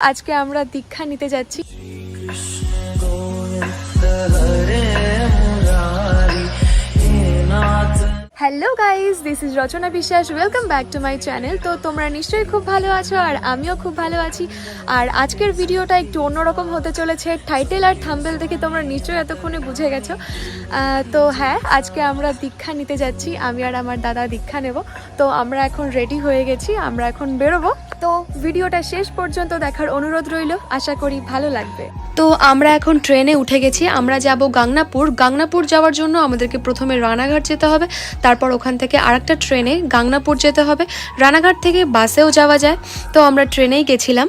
আজকে আমরা দীক্ষা নিতে যাচ্ছি। Hello guys this is Rachana Biswas. Welcome back to my channel তো তোমরা নিশ্চয়ই খুব ভালো আছো আর আমিও খুব ভালো আছি। আর আজকের ভিডিওটা একটু অন্যরকম হতে চলেছে। টাইটেল আর থাম্বেল দেখে তোমরা নিশ্চয়ই এতক্ষণে বুঝে গেছো। তো হ্যাঁ আজকে আমরা দীক্ষা নিতে যাচ্ছি। আমি আর আমার দাদা দীক্ষা নেব। তো আমরা এখন রেডি হয়ে গেছি। আমরা এখন বেরোবো। তো ভিডিওটা শেষ পর্যন্ত দেখার অনুরোধ রইল। আশা করি ভালো লাগবে। তো আমরা এখন ট্রেনে উঠে গেছি। আমরা যাব গাংনাপুর। গাংনাপুর যাওয়ার জন্য আমাদেরকে প্রথমে রানাঘাট যেতে হবে। তারপর ওখান থেকে আরেকটা ট্রেনে গাংনাপুর যেতে হবে। রানাঘাট থেকে বাসেও যাওয়া যায়। তো আমরা ট্রেনেই গেছিলাম।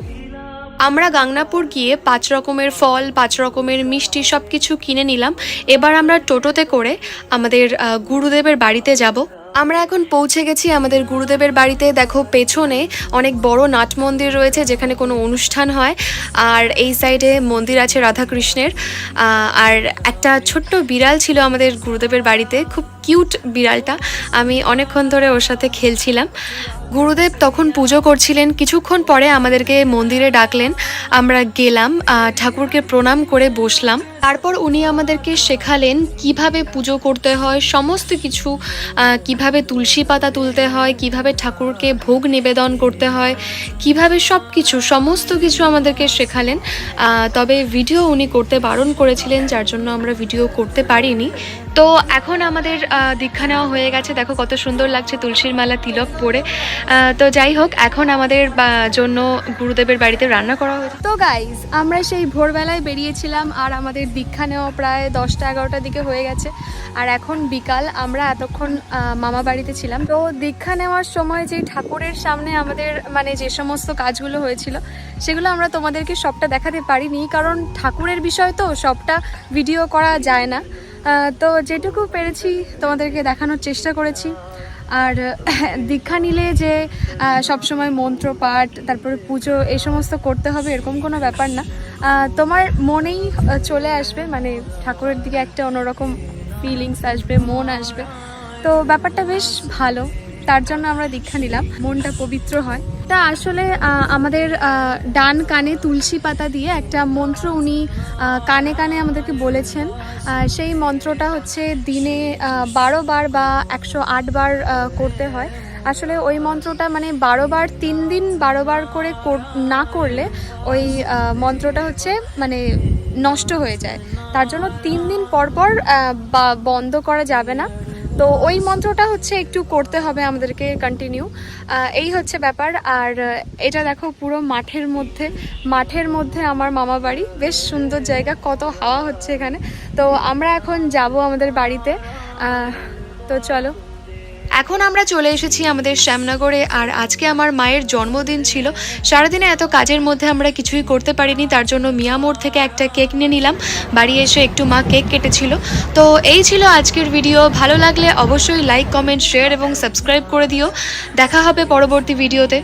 আমরা গাংনাপুর গিয়ে পাঁচ রকমের ফল, পাঁচ রকমের মিষ্টি সব কিছু কিনে নিলাম। এবার আমরা টোটোতে করে আমাদের গুরুদেবের বাড়িতে যাব। আমরা এখন পৌঁছে গেছি আমাদের গুরুদেবের বাড়িতে। দেখো, পেছনে অনেক বড় নাট মন্দির রয়েছে যেখানে কোনো অনুষ্ঠান হয়। আর এই সাইডে মন্দির আছে রাধাকৃষ্ণের। আর একটা ছোট্ট বিড়াল ছিল আমাদের গুরুদেবের বাড়িতে। খুব কিউট বিড়ালটা। আমি অনেকক্ষণ ধরে ওর সাথে খেলছিলাম। গুরুদেব তখন পুজো করছিলেন। কিছুক্ষণ পরে আমাদেরকে মন্দিরে ডাকলেন। আমরা গেলাম ঠাকুরকে প্রণাম করে বসলাম। তারপর উনি আমাদেরকে শেখালেন কীভাবে পুজো করতে হয়, সমস্ত কিছু কীভাবে তুলসী পাতা তুলতে হয়, কীভাবে ঠাকুরকে ভোগ নিবেদন করতে হয়, কীভাবে সব কিছু সমস্ত কিছু আমাদেরকে শেখালেন। তবে ভিডিও উনি করতে বারণ করেছিলেন, যার জন্য আমরা ভিডিও করতে পারিনি। তো এখন আমাদের দীক্ষা নেওয়া হয়ে গেছে। দেখো কত সুন্দর লাগছে তুলসীর মালা, তিলক পরে। তো যাই হোক, এখন আমাদের জন্য গুরুদেবের বাড়িতে রান্না করা হয়েছে। তো গাইজ আমরা সেই ভোরবেলায় বেরিয়েছিলাম আর আমাদের দীক্ষা নেওয়া প্রায় দশটা, এগারোটার দিকে হয়ে গেছে। আর এখন বিকাল, আমরা এতক্ষণ মামা বাড়িতে ছিলাম। তো দীক্ষা নেওয়ার সময় যে ঠাকুরের সামনে আমাদের মানে যে সমস্ত কাজগুলো হয়েছিল, সেগুলো আমরা তোমাদেরকে সবটা দেখাতে পারিনি। কারণ ঠাকুরের বিষয় তো সবটা ভিডিও করা যায় না। তো যেটুকু পেরেছি, তোমাদেরকে দেখানোর চেষ্টা করেছি। আর, দীক্ষা নিলে যে সবসময় মন্ত্র পাঠ, তারপরে পুজো এই সমস্ত করতে হবে, এরকম কোনো ব্যাপার না। তোমার মনেই চলে আসবে মানে ঠাকুরের দিকে একটা অন্যরকম ফিলিংস আসবে, মন আসবে। তো ব্যাপারটা বেশ ভালো, তার জন্য আমরা দীক্ষা নিলাম। মনটা পবিত্র হয়। তা আসলে আমাদের ডান কানে তুলসী পাতা দিয়ে একটা মন্ত্র উনি কানে কানে আমাদেরকে বলেছেন। সেই মন্ত্রটা হচ্ছে দিনে বারো বার বা একশো আট বার করতে হয়। আসলে ওই মন্ত্রটা মানে বারো বার, তিন দিন বারো বার করে না করলে ওই মন্ত্রটা হচ্ছে মানে নষ্ট হয়ে যায়। তার জন্য তিন দিন পর পর বন্ধ করা যাবে না। তো ওই মন্ত্রটা হচ্ছে একটু করতে হবে আমাদেরকে কন্টিনিউ এই হচ্ছে ব্যাপার। আর এটা দেখো পুরো মাঠের মধ্যে মাঠের মধ্যে আমার মামা বাড়ি। বেশ সুন্দর জায়গা, কত হাওয়া হচ্ছে এখানে। তো আমরা এখন যাব আমাদের বাড়িতে। তো চলো। এখন আমরা চলে এসেছি আমাদের শ্যামনগরে, আর আজকে আমার মায়ের জন্মদিন ছিল। সারাদিনে এত কাজের মধ্যে আমরা কিছুই করতে পারিনি, তার জন্য মিয়া মোড় থেকে একটা কেক নিয়ে নিলাম। বাড়ি এসে একটু মা কেক কেটেছিল। তো এই ছিল আজকের ভিডিও। ভালো লাগলে অবশ্যই লাইক, কমেন্ট, শেয়ার এবং সাবস্ক্রাইব করে দিও। দেখা হবে পরবর্তী ভিডিওতে।